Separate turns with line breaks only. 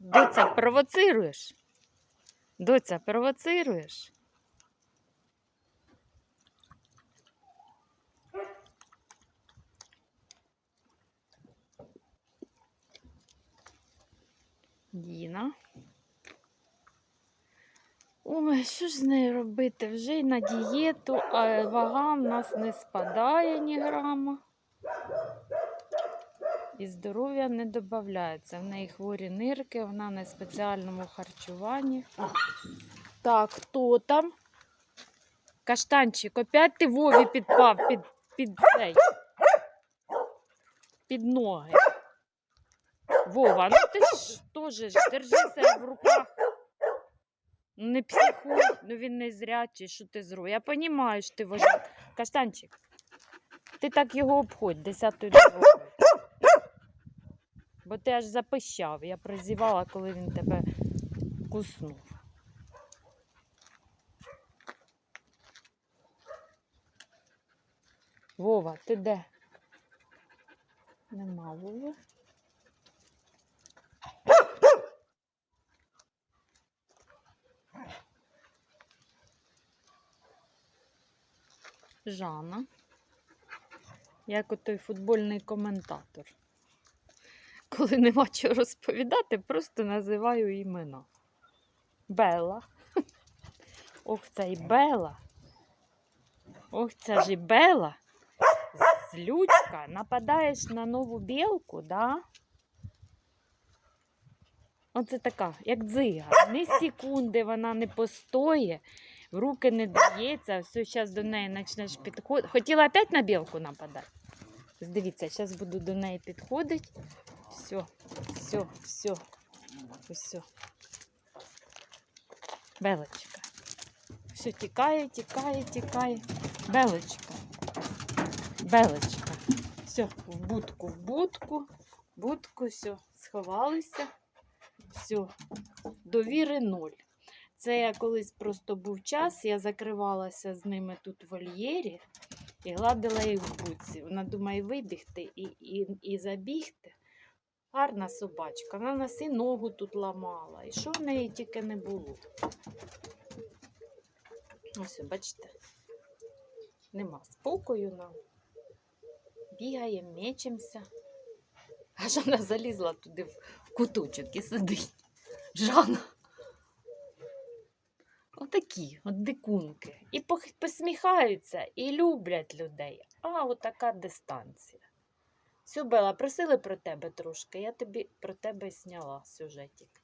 Доця, провоцируєш? Доця, провоцируєш? Діна. Ой, що ж з нею робити? Вже й на дієту, а вага в нас не спадає ні грама. І здоров'я не додається. В неї хворі нирки, вона на спеціальному харчуванні. Так, хто там? Каштанчик, опять ти Вові підпав під, під цей. Під ноги. Вова, ну ти ж теж себе в руках. Ну, Не психуй, ну він не зрячий, що ти зробив. Я розумію, що ти вожак. Каштанчик, ти так його обходь десятою дорогою. Бо ти аж запищав. Я прозівала, коли він тебе куснув. Вова, ти де? Нема Вови. Жанна. Як отой футбольний коментатор. Коли нема чого розповідати, просто називаю імена. Бела. Ох, це і Бела. Ох, це ж і Бела. Злючка, нападаєш на нову білку, да? Оце така, як дзига. Ні секунди вона не постоє, в руки не дається, все, зараз до неї почнеш підходити. Хотіла опять на білку нападати? Дивіться, зараз буду до неї підходити. Все, все, все, все. Белочка. Все, тікає, тікає, тікає. Белочка. Белочка. Все, в будку, в будку, в будку, все, сховалися. Все, довіри ноль. Це я колись просто був час, я закривалася з ними тут в вольєрі і гладила їх в будці. Вона думає вибігти і, і, і забігти. Гарна собачка. Вона нас і ногу тут ламала. І що в неї тільки не було. Ось, бачите, нема спокою нам. Бігаємо, мечемося. Аж вона залізла туди в куточок і сидить. Жана. Отакі, от дикунки. І посміхаються, і люблять людей. А отака дистанція. Все, Бела, просили про тебе трошки. Я тобі про тебе зняла сюжетик.